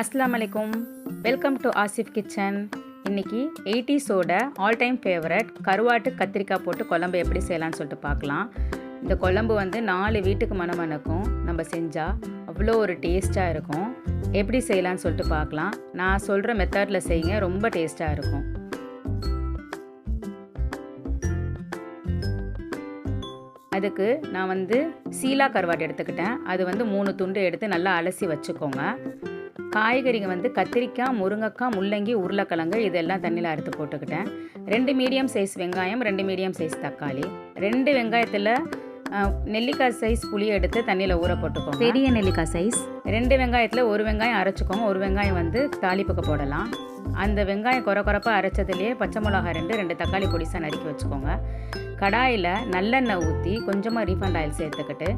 அஸ்லாம் அலைக்கும் welcome to Asif kitchen இன்னைக்கு எயிட்டிஸோட ஆல் டைம் ஃபேவரட் கருவாட்டு கத்திரிக்காய் போட்டு குழம்பு எப்படி செய்யலாம்னு சொல்லிட்டு பார்க்கலாம். இந்த குழம்பு வந்து நாலு வீட்டுக்கு மனமணக்கும் நம்ம செஞ்சால் அவ்வளோ ஒரு டேஸ்ட்டாக இருக்கும். எப்படி செய்யலாம்னு சொல்லிட்டு பார்க்கலாம். நான் சொல்கிற மெத்தடில் செய்யுங்க ரொம்ப டேஸ்ட்டாக இருக்கும். அதுக்கு நான் வந்து சீலா கருவாட்டு எடுத்துக்கிட்டேன். அது வந்து மூணு துண்டு எடுத்து நல்லா அலசி வச்சுக்கோங்க. காய்கறிங்க வந்து கத்திரிக்காய் முருங்கைக்காய் முள்ளங்கி உருளைக்கிழங்கு இதெல்லாம் தண்ணியில் அறுத்து போட்டுக்கிட்டேன். ரெண்டு மீடியம் சைஸ் வெங்காயம் ரெண்டு மீடியம் சைஸ் தக்காளி. ரெண்டு வெங்காயத்தில் நெல்லிக்காய் சைஸ் புளி எடுத்து தண்ணியில் ஊற போட்டுக்கோங்க. பெரிய நெல்லிக்காய் சைஸ் ரெண்டு வெங்காயத்தில் ஒரு வெங்காயம் அரைச்சிக்கோங்க. ஒரு வெங்காயம் வந்து தாளிப்புக்கு போடலாம். அந்த வெங்காயம் குறை குறைப்பாக அரைச்சதுலேயே பச்சை மிளகாய் ரெண்டு ரெண்டு தக்காளி பொடிசாக நறுக்கி வச்சுக்கோங்க. கடாயில் நல்லெண்ணெய் ஊற்றி கொஞ்சமாக ரீஃபண்ட் ஆயில் சேர்த்துக்கிட்டு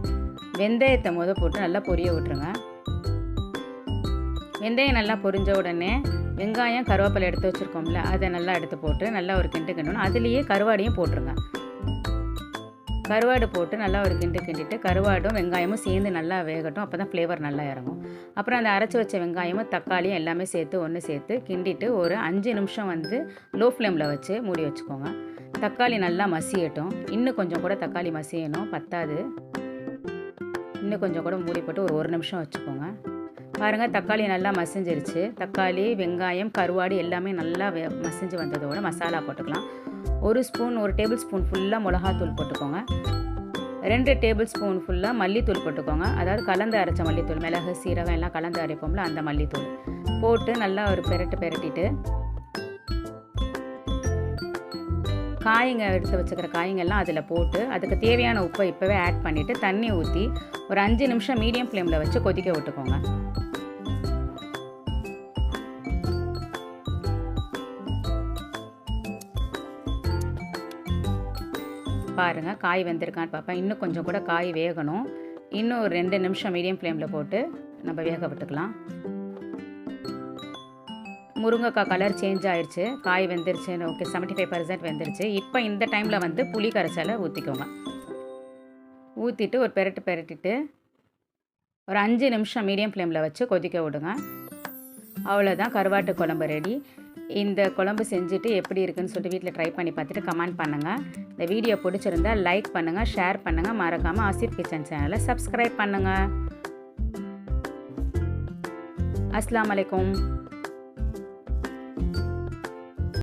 வெந்தயத்தை முத போட்டு நல்லா பொரிய விட்டுருங்க. வெந்தயம் நல்லா பொரிஞ்ச உடனே வெங்காயம் கருவேப்பிலை எடுத்து வச்சுருக்கோம்ல அதை நல்லா எடுத்து போட்டு நல்லா ஒரு கிண்டு கிண்டணும் அதுலேயே கருவாடையும் போட்டுருங்க. கருவாடு போட்டு நல்லா ஒரு கிண்டு கிண்டிட்டு கருவாடும் வெங்காயமும் சேர்ந்து நல்லா வேகட்டும். அப்போ தான் ஃப்ளேவர் நல்லா இறங்கும். அப்புறம் அந்த அரைச்சி வச்ச வெங்காயமும் தக்காளியும் எல்லாமே சேர்த்து ஒன்று சேர்த்து கிண்டிட்டு ஒரு அஞ்சு நிமிஷம் வந்து லோ ஃப்ளேமில் வச்சு மூடி வச்சுக்கோங்க. தக்காளி நல்லா மசியட்டும். இன்னும் கொஞ்சம் கூட தக்காளி மசியணும். பத்தாது. இன்னும் கொஞ்சம் கூட மூடி போட்டு ஒரு ஒரு நிமிஷம் வச்சுக்கோங்க. பாருங்கள் தக்காளி நல்லா மசிஞ்சிருச்சு. தக்காளி வெங்காயம் கருவாடு எல்லாமே நல்லா வெ மசிஞ்சு வந்ததோட மசாலா போட்டுக்கலாம். ஒரு ஸ்பூன் ஒரு டேபிள் ஸ்பூன் ஃபுல்லாக மிளகாத்தூள் போட்டுக்கோங்க. ரெண்டு டேபிள் ஸ்பூன் ஃபுல்லாக மல்லித்தூள் போட்டுக்கோங்க. அதாவது கலந்து அரைச்ச மல்லித்தூள் மிளகு சீரகம் எல்லாம் கலந்து அரைப்போம்ல அந்த மல்லித்தூள். போட்டு நல்லா ஒரு பெரட்டு பெரட்டிட்டு காய்ங்க எடுத்து வச்சுக்கிற காய்ங்கெல்லாம் அதில் போட்டு அதுக்கு தேவையான உப்பை இப்போவே ஆட் பண்ணிவிட்டு தண்ணி ஊற்றி ஒரு அஞ்சு நிமிஷம் மீடியம் ஃப்ளேமில் வச்சு கொதிக்க விட்டுக்கோங்க. பாருங்கள் காய் வெந்திருக்கான்னு பார்ப்பேன் இன்னும் கொஞ்சம் கூட காய் வேகணும். இன்னும் ஒரு ரெண்டு நிமிஷம் மீடியம் ஃப்ளேமில் போட்டு நம்ம வேக விட்டுக்கலாம். முருங்கைக்காய் கலர் சேஞ்ச் ஆயிடுச்சு காய் வெந்துருச்சு. ஓகே செவன்ட்டி ஃபைவ் பர்சன்ட் வெந்துருச்சு. இப்போ இந்த டைமில் வந்து புளி கரைச்சலை ஊற்றிக்கோங்க ஊற்றிட்டு ஒரு பெரட்டு பெரட்டிட்டு ஒரு அஞ்சு நிமிஷம் மீடியம் ஃப்ளேமில் வச்சு கொதிக்க விடுங்க. அவ்வளோதான் கருவாட்டு குழம்பு ரெடி இந்த குழம்பு செஞ்சுட்டு எப்படி இருக்குன்னு சொல்லிட்டு வீட்டில் ட்ரை பண்ணி பார்த்துட்டு கமெண்ட் பண்ணுங்கள் இந்த வீடியோ பிடிச்சிருந்தா லைக் பண்ணுங்கள் ஷேர் பண்ணுங்கள் மறக்காமல் ஆசிர் கிச்சன் சேனலை சப்ஸ்கிரைப் பண்ணுங்கள் அஸ்லாம் வலைக்கம்.